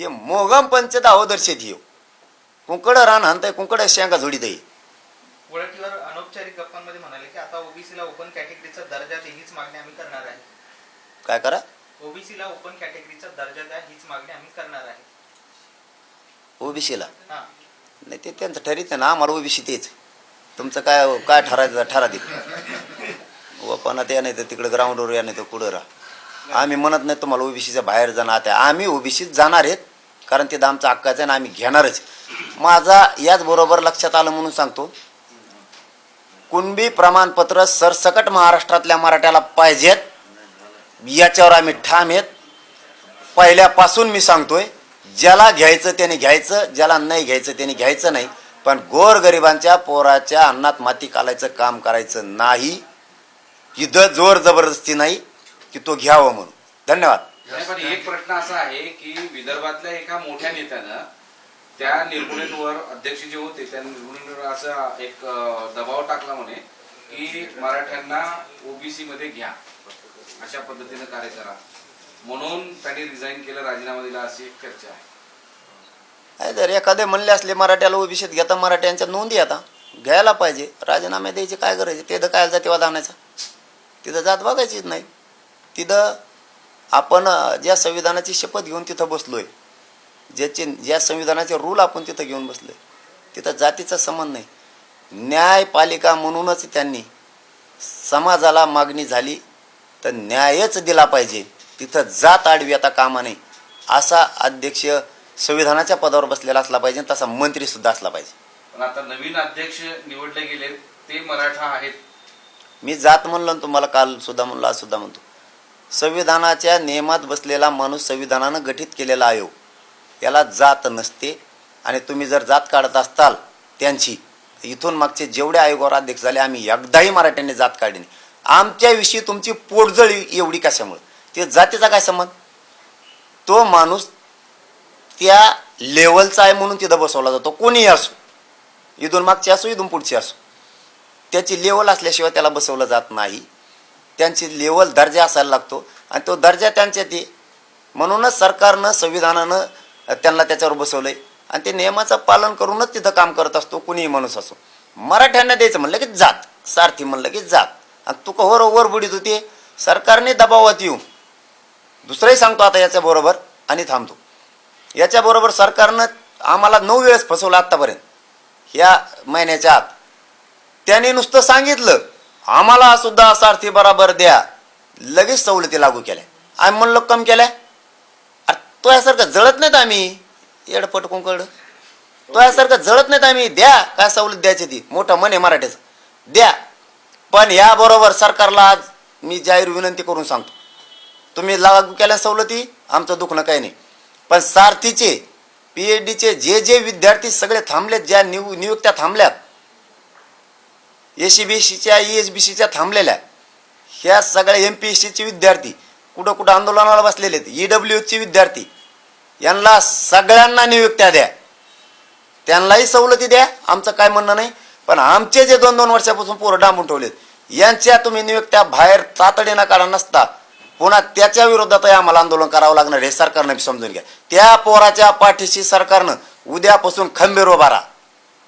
हे मोगम पंचायत अवदर्शेत येऊ कुंकड रान हाणताय कुंकड शेंगा झोडीत आहे वळकीवर अनौपचारिक गप्पांमध्ये म्हणाले की आता ओबीसीला ओपन कॅटेगरीचा दर्जा हीच मागणी आम्ही करणार आहे. काय करा? ओबीसीला ओपन कॅटेगरीचा दर्जा द्या हीच मागणी आम्ही करणार आहे. ओबीसीला? हा. नाही ते त्यांचं ठरीत आहे ना आम्हाला ओबीसी तेच. तुमचं काय काय ठरायचं ठरा दे ओपनात या नाही तर तिकडे ग्राउंडवर या नाही तर कुठं राहा. आम्ही म्हणत नाही तुम्हाला ओबीसीच्या बाहेर जाणार आता आम्ही ओबीसीत जाणार आहेत. कारण ते आमचं हक्काचं आहे आणि आम्ही घेणारच माझा याचबरोबर लक्षात आलं म्हणून सांगतो कुणबी प्रमाणपत्र सरसकट महाराष्ट्रातल्या मराठ्याला पाहिजेत याच्यावर आम्ही ठाम आहेत. पहिल्यापासून मी सांगतोय ज्याला घ्यायचं त्याने घ्यायचं ज्याला नाही घ्यायचं त्याने घ्यायचं नाही. पण गोरगरिबांच्या पोराच्या अन्नात माती कालायचं काम करायचं नाही. इथं जोर जबरदस्ती नाही की तो घ्यावं म्हणून. धन्यवाद. नाही, पण एक प्रश्न असा आहे की विदर्भातल्या एका मोठ्या नेत्यानं त्या निर्गुणींवर अध्यक्ष जे होते त्या निर्गुणींवर असा एक दबाव टाकला म्हणे की मराठ्यांना ओबीसी मध्ये घ्या. अशा पद्धतीनं कार्य करा. म्हणून त्यांनी रिझाईन केलं राजीनामा दिला अशी एक चर्चा आहे. नाही जर एखादे म्हणले असले मराठ्याला ओबीसीत घेता मराठ्यांच्या नोंदी आता. घ्यायला पाहिजे. राजीनामे द्यायची काय गरज आहे? तिथं काय जातीवाद आणायचा? तिथं जात बघायचीच नाही. तिथं आपण ज्या संविधानाची शपथ घेऊन तिथं बसलोय ज्याचे ज्या संविधानाचे रूल आपण तिथं घेऊन बसलोय तिथं जातीचा संबंध नाही. न्यायपालिका म्हणूनच त्यांनी समाजाला मागणी झाली तर न्यायच दिला पाहिजे. तिथं जात आडवी आता कामा नाही असा अध्यक्ष संविधानाच्या पदावर बसलेला असला पाहिजे तसा मंत्री सुद्धा असला पाहिजे. पण आता नवीन अध्यक्ष निवडले गेले ते मराठा आहेत. मी जात म्हणलो तुम्हाला काल सुद्धा म्हणलो आज सुद्धा म्हणतो. संविधानाच्या नियमात बसलेला माणूस संविधानानं गठीत केलेला आयोग हो. याला जात नसते आणि तुम्ही जर जात काढत असताल त्यांची इथून मागचे जेवढे आयोगावर अध्यक्ष झाले आम्ही एकदाही मराठ्यांनी जात काढली नाही. आमच्याविषयी तुमची पोटजळी एवढी कशामुळे? ते जातीचा काय संबंध? तो माणूस त्या लेवलचा आहे म्हणून तिथं बसवला जातो. कोणीही असो इथून मागची असो इथून पुढची असो. त्याची लेवल असल्याशिवाय त्याला बसवलं जात नाही. त्यांची लेवल दर्जा असायला लागतो. आणि तो दर्जा त्यांच्या ते म्हणूनच सरकारनं संविधानानं त्यांना त्याच्यावर बसवलंय. आणि ते नियमाचं पालन करूनच तिथं काम करत असतो कुणीही माणूस असो. मराठ्यांना द्यायचं म्हणलं की जात. सारथी म्हणलं की जात. आणि तू कवर ओव्हर बुडीत होती. सरकारने दबावात येऊ. दुसरंही सांगतो आता याच्याबरोबर आणि थांबतो. याच्याबरोबर सरकारनं आम्हाला नऊ वेळेस फसवलं आत्तापर्यंत. या महिन्याच्या आत. त्याने नुसतं सांगितलं. आम्हाला सुद्धा सारथी बराबर द्या. लगेच सवलती लागू केल्या. आम्ही म्हणलो कम केल्या. अरे तो यासारखं जळत नाहीत आम्ही. येडपट कुंकड तो यासारखं जळत नाहीत आम्ही. द्या. काय सवलत द्यायची ती? मोठं मन आहे मराठीचं. द्या. पण याबरोबर सरकारला आज मी जाहीर विनंती करून सांगतो. तुम्ही लागू केल्या सवलती. आमचं दुखणं काही नाही. पण सारथीचे पी एच डीचे जे जे विद्यार्थी सगळे थांबलेत ज्या निव नियुक्त्या थांबल्यात एस बी सीच्या ई एस बी सीच्या थांबलेल्या ह्या सगळ्या एम पी एस सीचे विद्यार्थी कुठं कुठं आंदोलनाला बसलेले आहेत. ई डब्ल्यू एचचे विद्यार्थी. यांना सगळ्यांना नियुक्त्या द्या. त्यांनाही सवलती द्या. आमचं काय म्हणणं नाही. पण आमचे जे दोन दोन वर्षापासून पोरं डांबून ठेवलेत यांच्या तुम्ही नियुक्त्या बाहेर तातडीनं काढा नसता पुन्हा त्याच्या विरोधातही आम्हाला आंदोलन करावं लागणार हे सरकारनं समजून घ्या. त्या पोराच्या पाठीशी सरकारनं उद्यापासून खंबीर उभारा